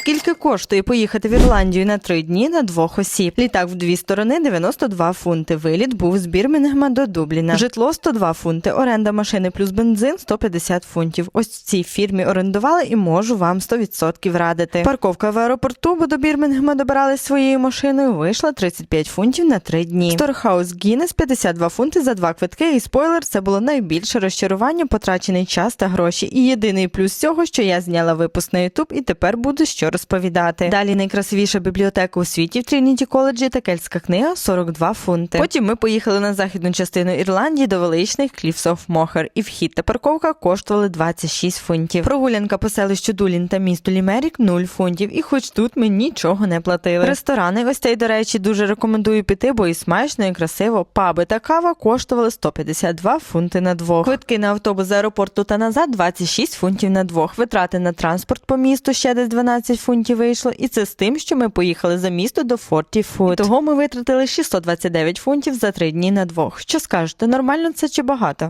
Скільки коштує поїхати в Ірландію на три дні на двох осіб? Літак в дві сторони 92 фунти. Виліт був з Бірмінгема до Дубліна. Житло 102 фунти. Оренда машини плюс бензин 150 фунтів. Ось в цій фірмі орендували і можу вам 100% радити. Парковка в аеропорту, бо до Бірмінгема добирались своєю машиною. Вийшла 35 фунтів на три дні. Сторхаус Гіннес 52 фунти за два квитки. І спойлер, це було найбільше розчарування, потрачений час та гроші. І єдиний плюс цього, що я зняла випуск на YouTube і тепер буду що розповідати. Далі найкрасивіша бібліотека у світі в Трініті коледжі та кельтська книга 42 фунти. Потім ми поїхали на західну частину Ірландії до величних Cliffs of Moher, і вхід та парковка коштували 26 фунтів. Прогулянка по селищу Дулін та місту Лімерік 0 фунтів. І хоч тут ми нічого не платили. Ресторани ось цей, до речі, дуже рекомендую піти, бо і смачно, і красиво. Паби та кава коштували 152 фунти на двох. Квитки на автобус з аеропорту та назад 26 фунтів на двох. Витрати на транспорт по місту ще десь 12 фунтів вийшло. І це з тим, що ми поїхали за місто до Форті фут. Того ми витратили 629 фунтів за три дні на двох. Що скажете, нормально це чи багато?